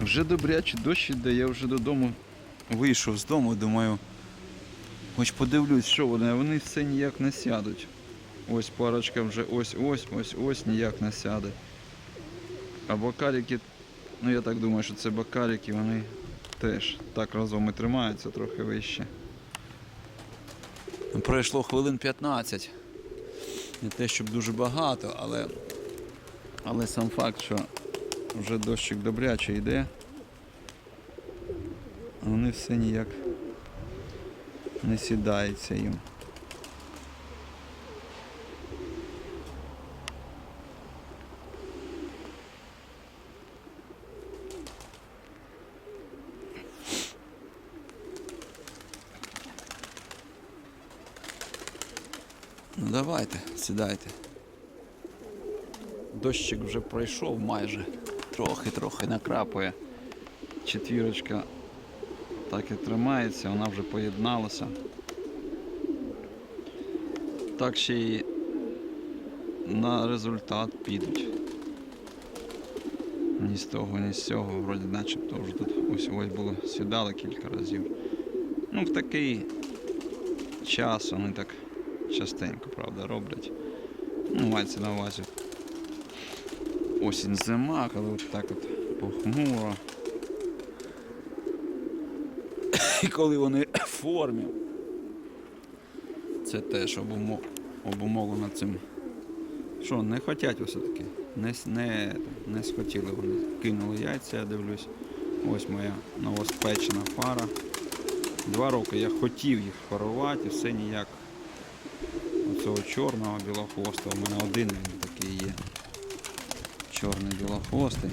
Вже добряче дощ іде, я вже додому вийшов з дому, думаю, хоч подивлюсь, що вони, вони все ніяк не сядуть. Ось парочка вже ось ось ось ось ніяк не сяде. А бакаліки, ну я так думаю, що це бакаліки, вони теж так разом і тримаються трохи вище. Пройшло хвилин 15. Не те, щоб дуже багато, але, але сам факт, що вже дощик добряче йде. Вони все ніяк не сідається їм. Ну давайте, сідайте. Дощик вже пройшов майже. Трохи-трохи накрапує. Четвірочка так і тримається, вона вже поєдналася. Так ще й на результат підуть. Ні з того, ні з цього, вроді начебто вже тут ось ось було сідали кілька разів. Ну, в такий час вони так частенько, правда, роблять. Ну, мається на увазі. Осінь зима, коли от так от похмуро. І коли вони в формі. Це теж обумо- обумовлено цим. Що, не хотять все-таки. Не, не, не схотіли вони. Кинули яйця, я дивлюсь. Ось моя новоспечена пара. Два роки я хотів їх парувати, все ніяк. Оцього чорного білохвостого. У мене один він такий є. Чорний білохвостий.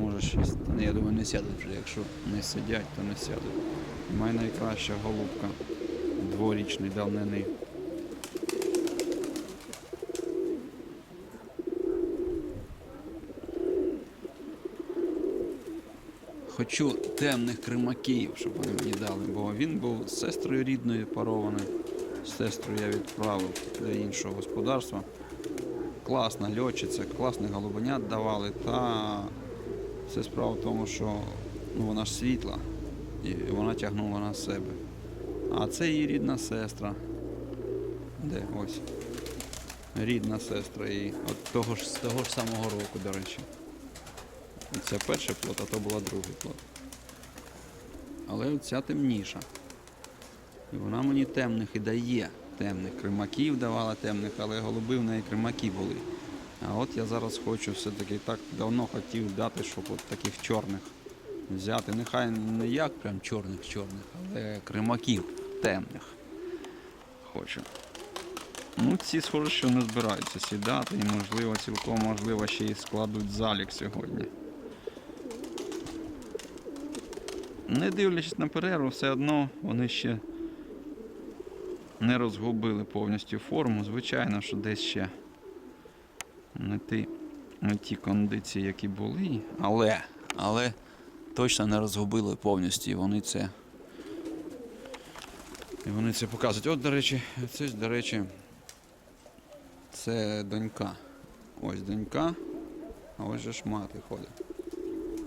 Може щось. Та я думаю, не сядуть вже. Якщо не сидять, то не сядуть. Мене найкраща голубка. Дворічний давнений. Хочу темних кримаків, щоб вони мені дали, бо він був з сестрою рідною парований. З сестрою я відправив до іншого господарства. Класна льотчиця, класних голубенят давали, та все справа в тому, що ну, вона ж світла і вона тягнула на себе. А це її рідна сестра. Де? Ось. Рідна сестра її. От того ж, з того ж самого року, до речі. Це перший плод, а то була другий плод. Але ця темніша. І вона мені темних і дає. Темних кримаків давала темних, але голуби в неї кримаки були. А от я зараз хочу все-таки так давно хотів дати, щоб от таких чорних взяти. Нехай не як прям чорних-чорних, але кримаків темних. Хочу. Ну, ці схоже, що не збираються сідати і можливо, цілком можливо ще й складуть залік сьогодні. Не дивлячись на перерву, все одно вони ще не розгубили повністю форму. Звичайно, що десь ще не ті, не ті кондиції, які були, але, але точно не розгубили повністю. І вони це. І вони це показують. От, до речі, це до речі, це донька. Ось донька, а ось же ж мати ходить.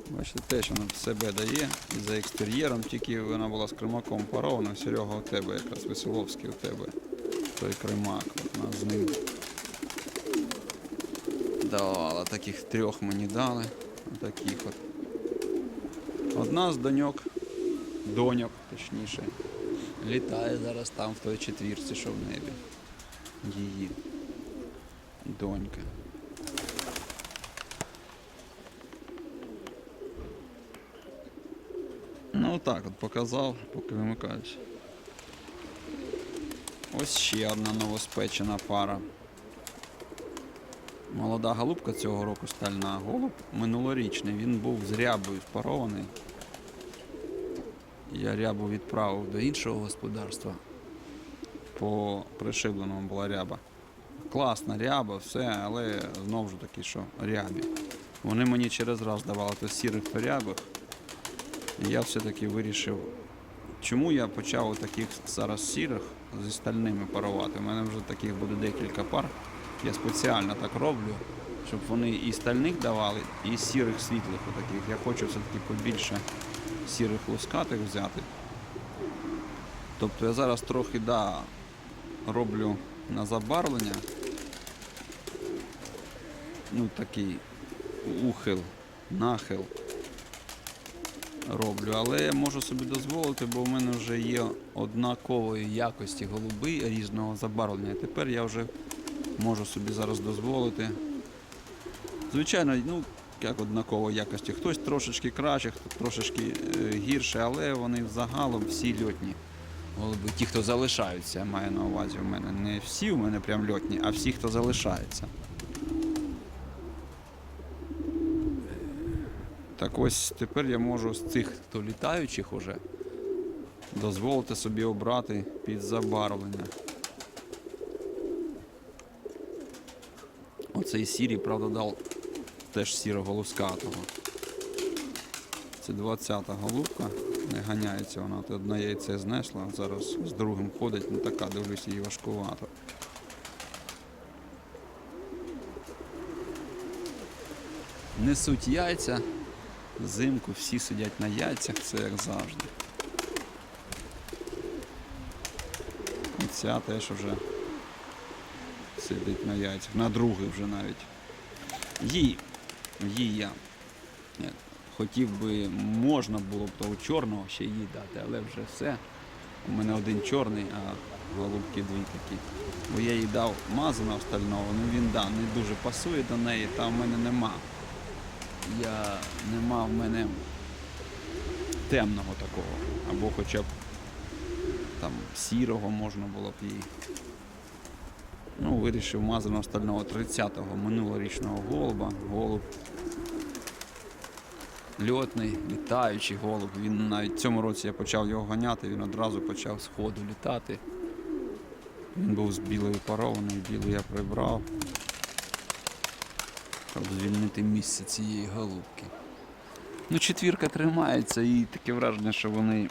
Бачите, теж вона себе дає. І за екстер'єром, тільки вона була з кримаком парована. Серега у тебе, якраз Веселовський у тебе. Той кримак. От вона з ним давала. Таких трьох мені дали. Таких от. Одна з доньок, доньок, точніше, літає зараз там в той четвірці, що в небі. Її донька. Ну так от показав, поки вимикаюсь. Ось ще одна новоспечена пара. Молода голубка цього року стальна. Голуб минулорічний, він був з рябою спарований. Я рябу відправив до іншого господарства. По пришибленому була ряба. Класна ряба, все, але знову ж таки, що рябі. Вони мені через раз давали то сірих то рябих. Я все-таки вирішив, чому я почав таких зараз сірих зі стальними парувати. У мене вже таких буде декілька пар. Я спеціально так роблю, щоб вони і стальних давали, і сірих світлих отаких. Я хочу все-таки побільше сірих лускатих взяти. Тобто я зараз трохи да, роблю на забарвлення. Ну такий ухил, нахил роблю, але я можу собі дозволити, бо в мене вже є однакової якості голуби різного забарвлення. Тепер я вже можу собі зараз дозволити. Звичайно, ну як однакової якості. Хтось трошечки краще, хтось трошечки е, гірше, але вони загалом всі льотні. Голуби, ті, хто залишаються, маю на увазі в мене. Не всі в мене прям льотні, а всі, хто залишається. Так ось тепер я можу з цих, хто літаючих уже, дозволити собі обрати під забарвлення. Оцей сірій, правда, дав теж сірого лускатого. Це 20-та голубка, не ганяється вона, то одне яйце знесла, зараз з другим ходить, ну така, дивлюсь, її важкувато. Несуть яйця, Взимку всі сидять на яйцях, це як завжди. І ця теж вже сидить на яйцях. На другий вже навіть. Їй, їй я е, хотів би, можна було б того чорного ще їй дати, але вже все. У мене один чорний, а голубки дві такі. Бо я їй дав мазаного стального, ну він да, не дуже пасує до неї, та в мене нема я нема в мене темного такого. Або хоча б там сірого можна було б її. Ну, вирішив мазаного стального 30-го минулорічного голуба. Голуб льотний, літаючий голуб. Він навіть в цьому році я почав його ганяти, він одразу почав з ходу літати. Він був з білою парований, білий я прибрав щоб звільнити місце цієї голубки. Ну, четвірка тримається і таке враження, що вони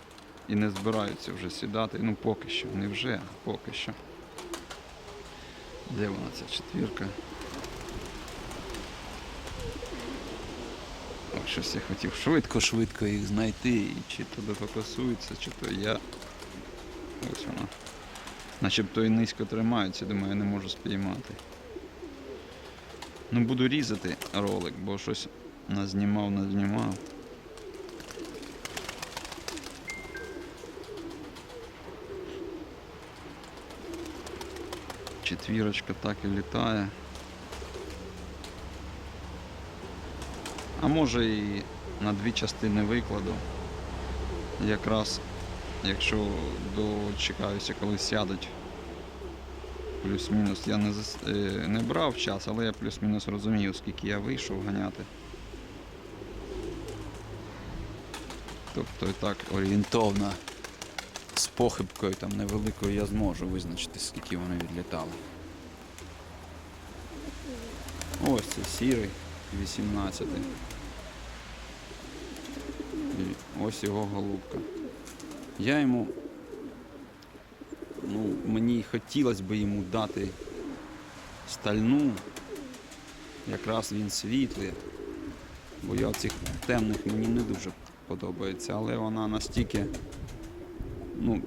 і не збираються вже сідати. Ну поки що, не вже, а поки що. Де вона ця четвірка? О, щось я хотів швидко-швидко їх знайти, і чи то дофокусується, чи то я. Ось вона. Начебто і низько тримається, думаю, я не можу спіймати. Ну буду різати ролик, бо щось назнімав, назнімав. Четвірочка так і літає. А може і на дві частини викладу. Якраз якщо дочекаюся, коли сядуть плюс-мінус. Я не, е, не брав час, але я плюс-мінус розумію, скільки я вийшов ганяти. Тобто і так орієнтовно з похибкою там невеликою я зможу визначити, скільки вони відлітали. Ось це сірий 18. І ось його голубка. Я йому ну, мені хотілося б йому дати стальну. Якраз він світлий. Бо я цих темних мені не дуже подобається, але вона настільки, ну,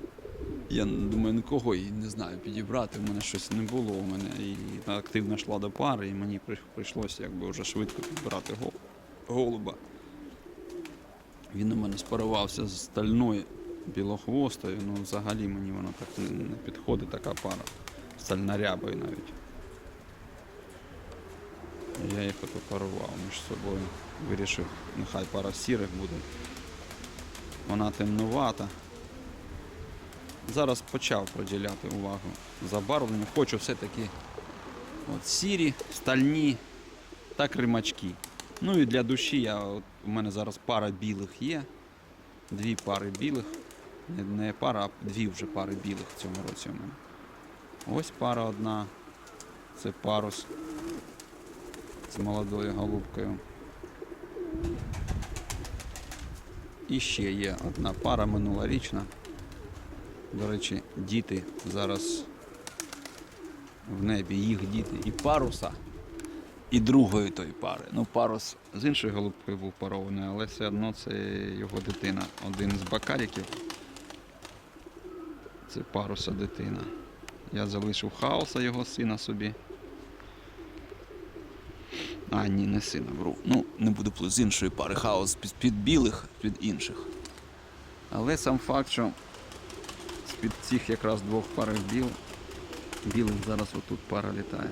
я думаю, нікого її не знаю підібрати. У мене щось не було. У мене і активно йшла до пари, і мені прийшлося якби вже швидко підбирати голуба. Він у мене спарувався з стальною білохвостою, ну взагалі мені вона так не підходить така пара. Стальнорябою навіть. Я їх ото парував між собою. Вирішив, нехай пара сірих буде. Вона темнувата. Зараз почав приділяти увагу забарвленню. Хочу все-таки от сірі, стальні та кримачки. Ну і для душі я, от, у мене зараз пара білих є. Дві пари білих. Не, не пара, а дві вже пари білих в цьому році у мене. Ось пара одна. Це парус з молодою голубкою. І ще є одна пара минулорічна. До речі, діти зараз в небі, їх діти і паруса і другої тої пари. Ну, парус з іншої голубки був парований, але все одно це його дитина. Один з бакариків. Це паруса дитина. Я залишив хаоса його сина собі. А, ні, не сина, вру. Ну, не буду плутати, з іншої пари. Хаос під, під білих, під інших. Але сам факт, що з-під цих якраз двох пар біл, білих зараз отут пара літає.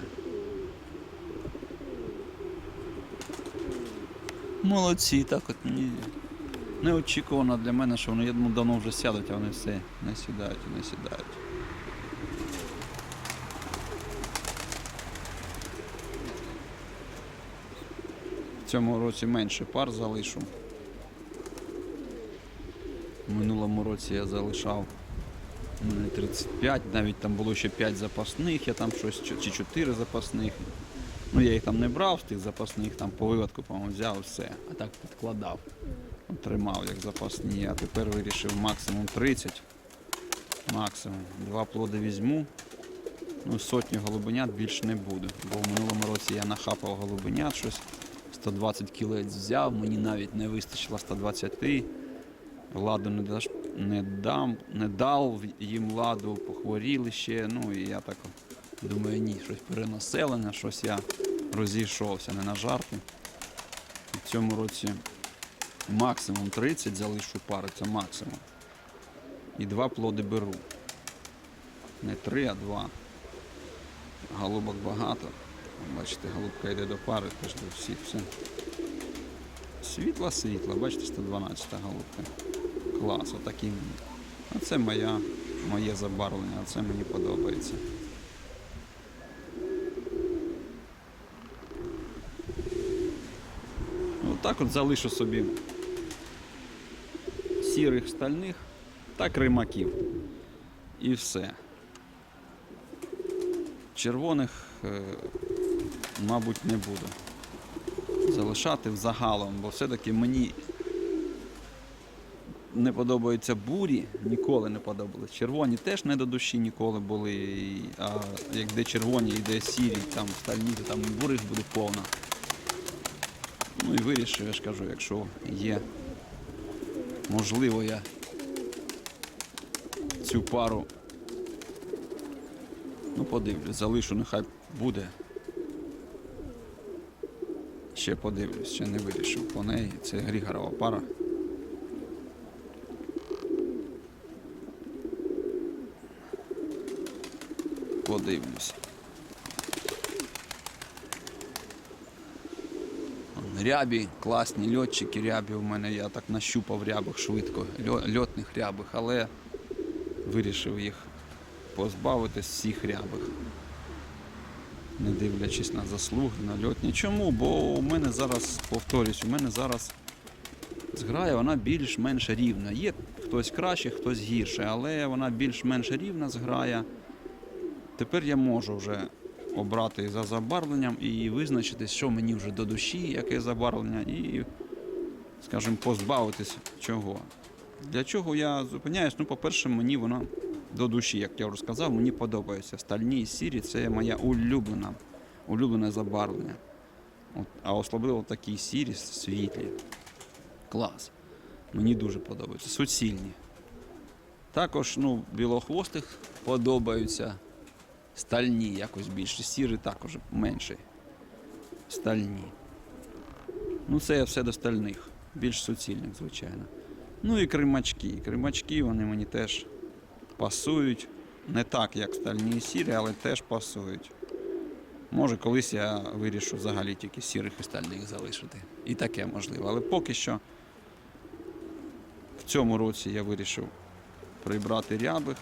Молодці, так от ні. Неочікувано для мене, що вони я думав, давно вже сядуть, а вони все не сідають і не сідають. В цьому році менше пар залишу. В минулому році я залишав мене 35, навіть там було ще 5 запасних, я там щось чи 4 запасних. Ну я їх там не брав з тих запасних, там по виводку, по-моєму, взяв все. А так підкладав. Тримав як запасні, а тепер вирішив максимум 30. Максимум. Два плоди візьму. Ну, сотню голубенят більше не буду. Бо в минулому році я нахапав голубенят щось. 120 кілець взяв, мені навіть не вистачило 120. Ладу не, даш, не, дам, не дав їм ладу, похворіли ще. Ну і я так думаю, ні, щось перенаселення, щось я розійшовся, не на жарти. В цьому році максимум 30 залишу пари, це максимум. І два плоди беру. Не три, а два. Голубок багато. Бачите, голубка йде до пари, теж до всіх все. Світла, світла, бачите, 112 голубка. Клас, отакі мені. А це моя, моє забарвлення, а це мені подобається. Отак от залишу собі сірих стальних та кримаків. І все. Червоних, е, мабуть, не буду залишати взагалом, бо все-таки мені не подобаються бурі, ніколи не подобались. Червоні теж не до душі ніколи були. А як де червоні, йде сірі, там стальні, то там і бурих буде повно. Ну і вирішив, я ж кажу, якщо є можливо, я цю пару ну подивлюсь, залишу, нехай буде. Ще подивлюсь, ще не вирішив по неї. Це Грігорова пара. Подивлюсь. Рябі, класні льотчики рябі у мене, я так нащупав рябих швидко, льотних рябих, але вирішив їх позбавитись всіх рябих. Не дивлячись на заслуги, на льотні. Чому? Бо у мене зараз, повторюсь, у мене зараз зграя, вона більш-менш рівна. Є хтось краще, хтось гірше, але вона більш-менш рівна зграя. Тепер я можу вже обрати за забарвленням і визначитись, що мені вже до душі, яке забарвлення, і, скажімо, позбавитись чого. Для чого я зупиняюсь? Ну, по-перше, мені вона до душі, як я вже сказав, мені подобається. Стальні і сірі це моя улюблена, улюблене забарвлення. От, а особливо такі сірі, світлі. Клас. Мені дуже подобаються. Суцільні. Також ну, білохвостих подобаються. Стальні якось більше. Сірі також менше. Стальні. Ну, це я все до стальних. Більш суцільних, звичайно. Ну і кримачки. Кримачки вони мені теж пасують. Не так, як стальні і сірі, але теж пасують. Може, колись я вирішу взагалі тільки сірих і стальних залишити. І таке можливо. Але поки що в цьому році я вирішив прибрати рябих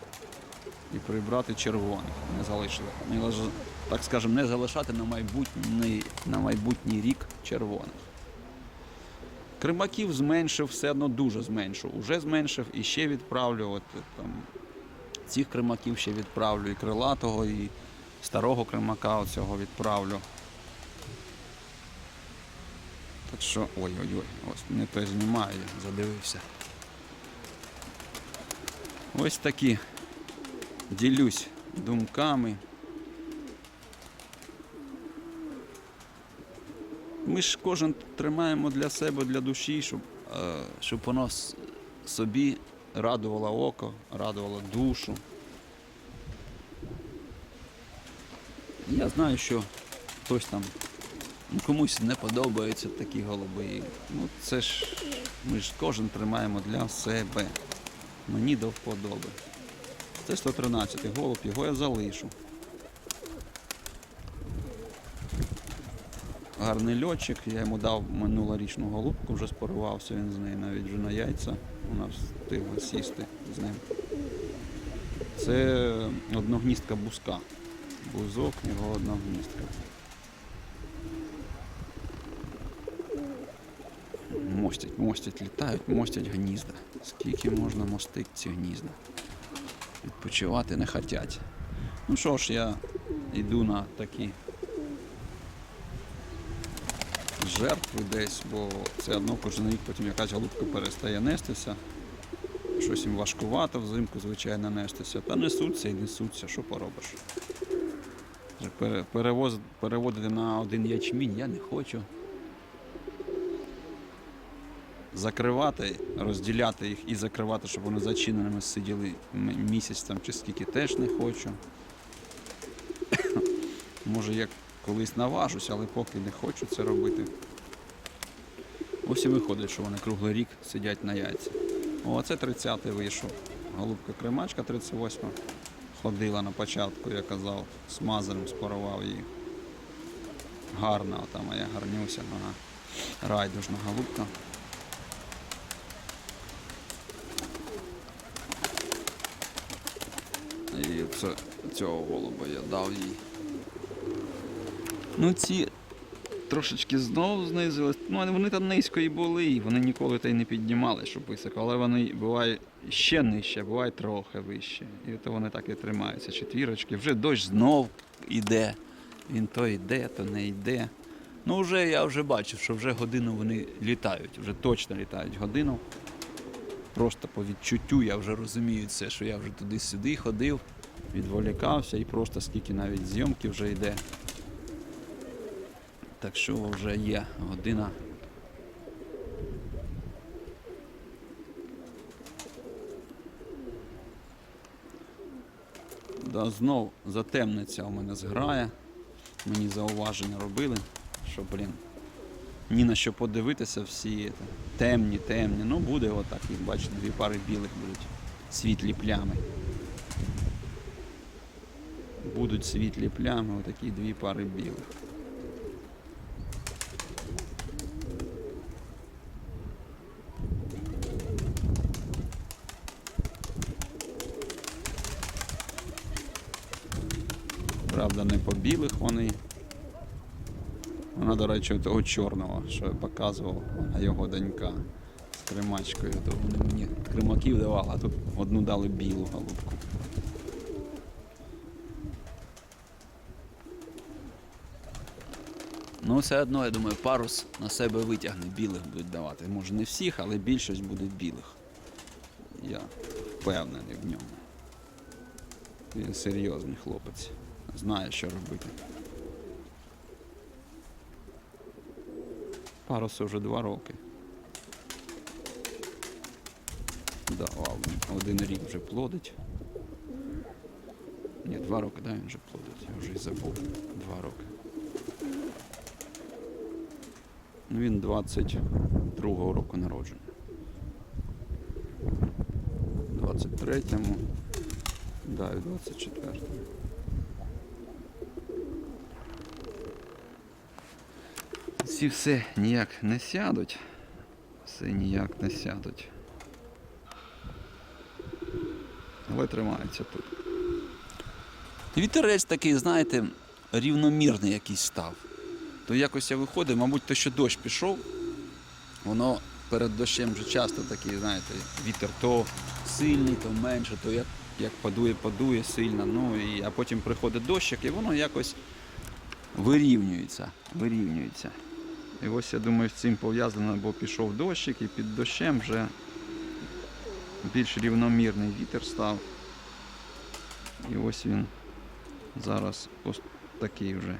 і прибрати червоних. Не залишили. Так скажемо, не залишати на майбутній, на майбутній рік червоних. Кримаків зменшив, все одно дуже зменшив. Уже зменшив і ще відправлю. От, там, цих кримаків ще відправлю, і крилатого, і старого кримака оцього відправлю. Так що, ой-ой-ой, ось не той знімаю, я задивився. Ось такі ділюсь думками. ми ж кожен тримаємо для себе, для душі, щоб, е, щоб воно собі радувало око, радувало душу. Я знаю, що хтось там ну, комусь не подобаються такі голуби. Ну це ж ми ж кожен тримаємо для себе. Мені до вподоби. Це 113 голуб, його я залишу. Гарний льотчик, я йому дав минулорічну голубку, вже спарувався він з нею, навіть вже на яйця вона встигла сісти з ним. Це одногністка бузка. Бузок, його одногністка. Мостять, мостять, літають, мостять гнізда. Скільки можна мостити ці гнізда? Відпочивати не хотять. Ну що ж, я йду на такі жертви десь, бо це одно кожен рік потім якась голубка перестає нестися. Щось їм важкувато взимку, звичайно, нестися. Та несуться і несуться, що поробиш. Перевоз- переводити на один ячмінь я не хочу. Закривати, розділяти їх і закривати, щоб вони зачиненими сиділи місяць там чи скільки теж не хочу. Може, як колись наважусь, але поки не хочу це робити. Ось і виходить, що вони круглий рік сидять на яйці. О, це 30-й вийшов. Голубка кремачка 38 ходила на початку, я казав, з мазером спарував її. Гарна ота моя гарнюся, вона райдужна голубка. І це, цього голуба я дав їй. Ну ці трошечки знову знизились. Ну, вони там низько і були, і вони ніколи та й не піднімали, щоб високо, але вони бувають ще нижче, буває трохи вище. І то вони так і тримаються. Четвірочки. Вже дощ знов іде. Він то йде, то не йде. Ну, вже я вже бачив, що вже годину вони літають, вже точно літають годину. Просто по відчуттю я вже розумію це, що я вже туди-сюди ходив, відволікався і просто скільки навіть зйомки вже йде. Так що вже є година. Да, знов затемниця у мене зграє. Мені зауваження робили, що, блін, ні на що подивитися всі це, темні, темні. Ну буде отак, як бачите, дві пари білих будуть світлі плями. Будуть світлі плями, отакі дві пари білих. Правда, не по білих вони. Вона, до речі, того чорного, що я показував, вона його донька з кримачкою. То вони мені кримаків давали, а тут одну дали білу голубку. Ну, все одно, я думаю, парус на себе витягне, білих будуть давати. Може не всіх, але більшість буде білих. Я впевнений в ньому. Він серйозний хлопець. Знає, що робити. Парусу вже два роки. Давав один рік вже плодить. Ні, два роки, да, він вже плодить, я вже і забув. Два роки. Ну, він 22-го року народжений. 23-му. Да, і 24-му. Ці все ніяк не сядуть. Все ніяк не сядуть. Але тримаються тут. Вітерець такий, знаєте, рівномірний якийсь став. То якось я виходив, мабуть, то, що дощ пішов, воно перед дощем вже часто такий, знаєте, вітер то сильний, то менше, то як, як подує, подує сильно. Ну, і, а потім приходить дощик, і воно якось вирівнюється. вирівнюється. І ось я думаю, з цим пов'язано, бо пішов дощик, і під дощем вже більш рівномірний вітер став. І ось він зараз ось такий вже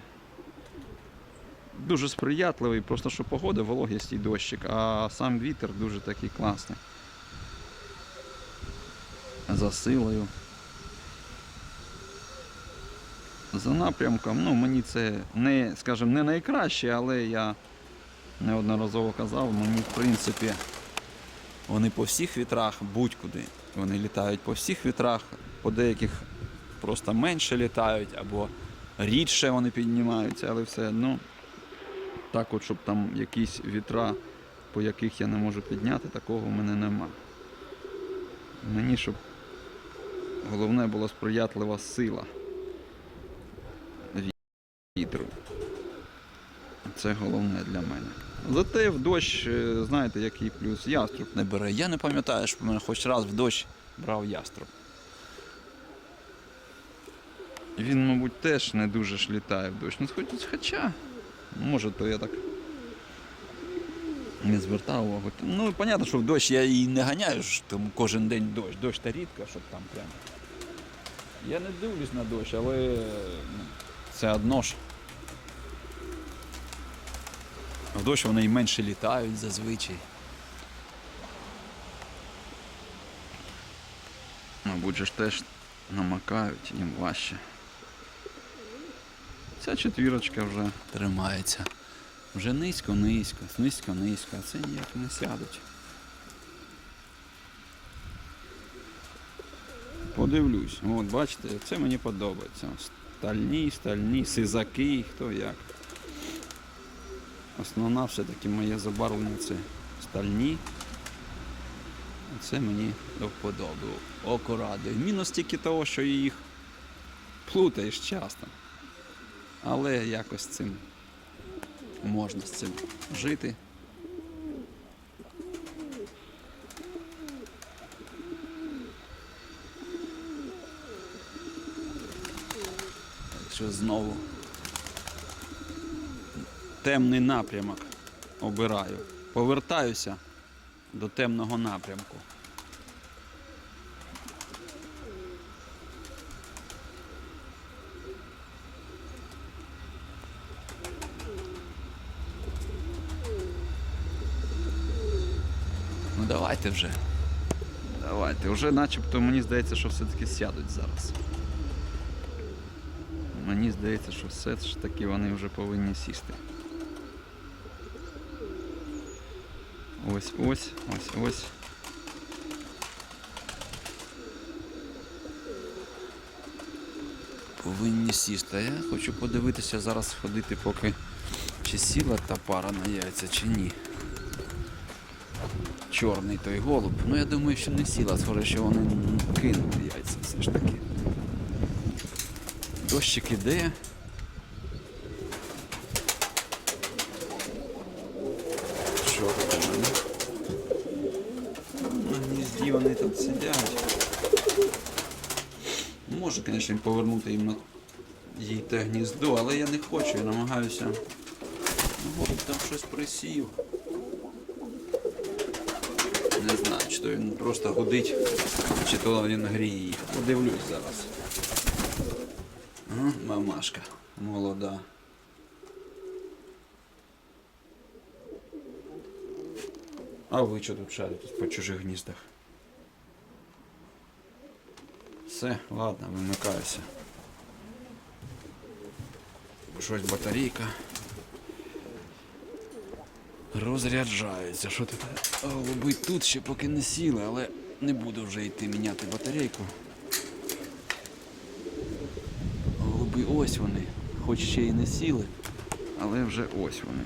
дуже сприятливий, просто що погода, вологість і дощик, а сам вітер дуже такий класний. За силою. За напрямком, ну мені це не, скажімо, не найкраще, але я неодноразово казав, мені в принципі вони по всіх вітрах будь-куди. Вони літають по всіх вітрах, по деяких просто менше літають або рідше вони піднімаються, але все одно так от, щоб там якісь вітра, по яких я не можу підняти, такого в мене нема. Мені, щоб головне була сприятлива сила вітру. Це головне для мене. Зате в дощ, е, знаєте, який плюс яструб не бере. Я не пам'ятаю, що в мене хоч раз в дощ брав яструб. Він, мабуть, теж не дуже ж літає в дощ. Ну, хоча, може, то я так не звертав увагу. Ну, понятно, що в дощ я і не ганяю тому кожен день дощ. Дощ та рідко, щоб там прямо. Я не дивлюсь на дощ, але ну, це одно ж. В дощ вони і менше літають зазвичай. Мабуть, же ж теж намакають, їм важче. Ця четвірочка вже тримається. Вже низько-низько, низько-низько, а це ніяк не сядуть. Подивлюсь. От бачите, це мені подобається. Стальні, стальні, сизаки, хто як. Основна все-таки моє забарвлення це стальні. Це мені до вподоби. Око радує. Мінус тільки того, що їх плутаєш часто. Але якось цим можна з цим жити. Якщо знову темний напрямок обираю. Повертаюся до темного напрямку. Ну давайте вже. Давайте. Вже начебто мені здається, що все-таки сядуть зараз. Мені здається, що все ж таки вони вже повинні сісти. Ось, ось, ось, ось. Повинні сісти. А я хочу подивитися зараз ходити, поки чи сіла та пара на яйця, чи ні. Чорний той голуб. Ну я думаю, що не сіла, схоже, що вони кинули яйця все ж таки. Дощик іде. Що тут у мене? На гнізді вони тут сидять. Можу, звісно, повернути їм на їй те гніздо, але я не хочу, я намагаюся. Ну, голуб там щось присів. Не знаю, чи то він просто гудить, чи то він гріє їх. Подивлюсь зараз. Мамашка молода. А ви що тут шарите по чужих гніздах? Все, ладно, вимикаюся. Щось батарейка. Розряджається. Що тут? Голуби тут ще поки не сіли, але не буду вже йти міняти батарейку. Голуби ось вони. Хоч ще й не сіли, але вже ось вони.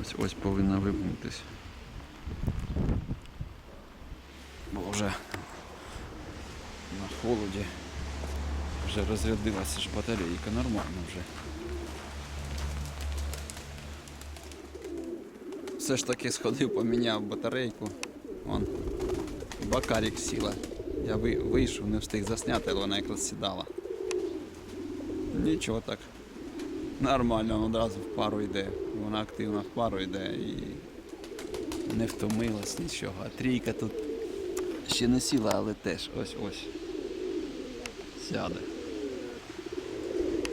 Ось ось повинна вимкнутись. Бо вже на холоді вже розрядилася ж батарейка, нормально вже. Все ж таки сходив, поміняв батарейку. Вон, бакарік сіла. Я вийшов, не встиг засняти, але вона якраз сідала. Нічого так. Нормально, одразу в пару йде. Вона активно в пару йде і не втомилась нічого. А трійка тут ще не сіла, але теж ось ось. Сяде.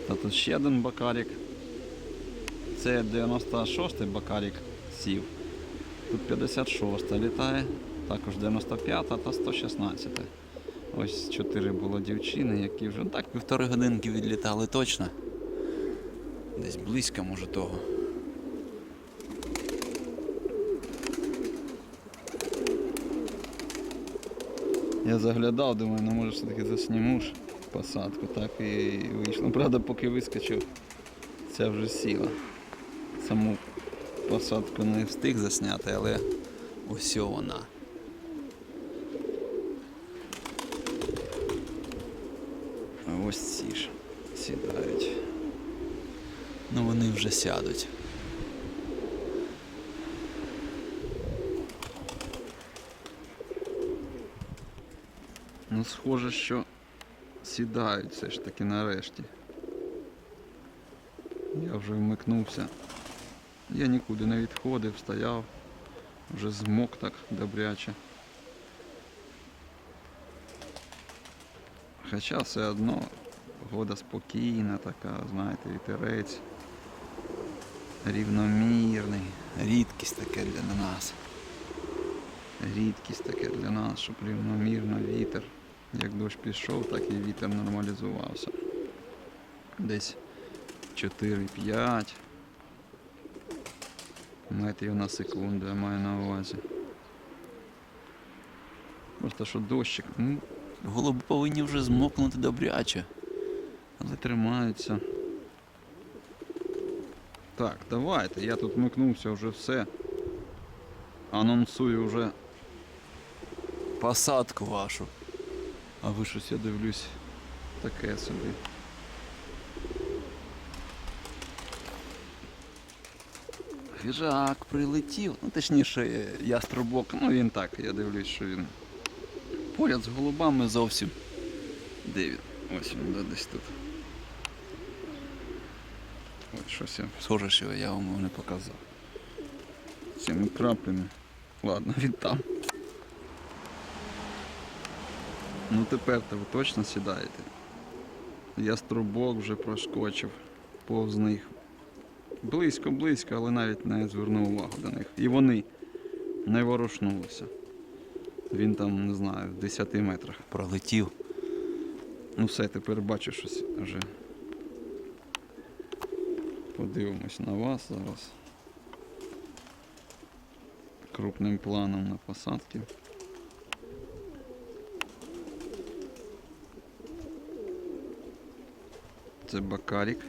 Та тут ще один бакарік. Це 96-й бакарік сів. Тут 56 літає, також 95 та 116. Ось чотири було дівчини, які вже ну, так півтори годинки відлітали точно. Десь близько, може того. Я заглядав, думаю, ну може все-таки засніму ж посадку, так і вийшло. Правда, поки вискочив, ця вже сіла. Саму посадку не встиг засняти, але ось вона. Ось ці ж сідають. Ну вони вже сядуть. Ну, схоже, що сідають все ж таки нарешті. Я вже вмикнувся. Я нікуди не відходив, стояв, вже змок так добряче. Хоча все одно погода спокійна така, знаєте, вітерець рівномірний. Рідкість таке для нас. Рідкість таке для нас, щоб рівномірно вітер. Як дощ пішов, так і вітер нормалізувався. Десь 4-5 метрів на секунду, я маю на увазі. Просто що дощик. Ну, голуби повинні вже змокнути добряче. Але тримаються. Так, давайте, я тут вмикнувся вже все. Анонсую вже посадку вашу. А ви щось я дивлюсь таке собі. Хижак прилетів. Ну, точніше, яструбок, ну він так, я дивлюсь, що він поряд з голубами зовсім. Де він? Ось він да, десь тут. Ось щось я схоже, що я вам не показав. Цими краплями. Ладно, він там. Ну тепер-то ви точно сідаєте. Яструбок вже проскочив повз них. Близько, близько, але навіть не звернув увагу до них. І вони не ворушнулися. Він там, не знаю, в 10 метрах пролетів. Ну все, тепер бачу щось вже. Подивимось на вас зараз. Крупним планом на посадки. Це Бакарік.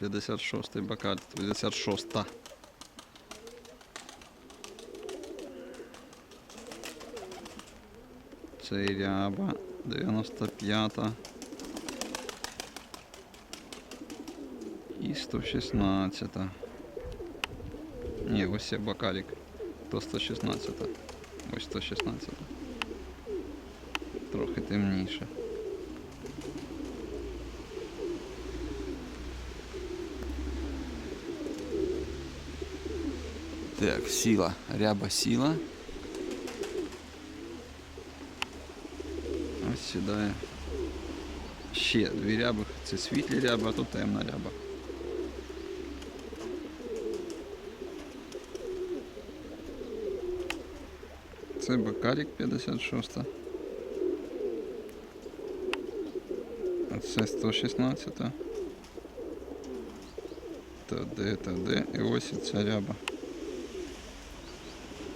56-й Бакарік, 56-та. Це Ряба, 95-та. І 116-та. Ні, ось це Бакарік. То 116-та. Ось 116-та. Трохи темніше. Так, сіла, ряба сіла. Ось сідає. Ще дві ряби. Це світлі ряби, а тут темна ряба. Це Бакарік 56. А це 116. Та де, та де. І ось і ця ряба.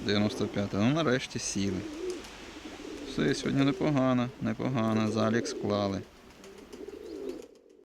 95. Ну нарешті сіли. Все, сьогодні непогано, непогано, залік склали.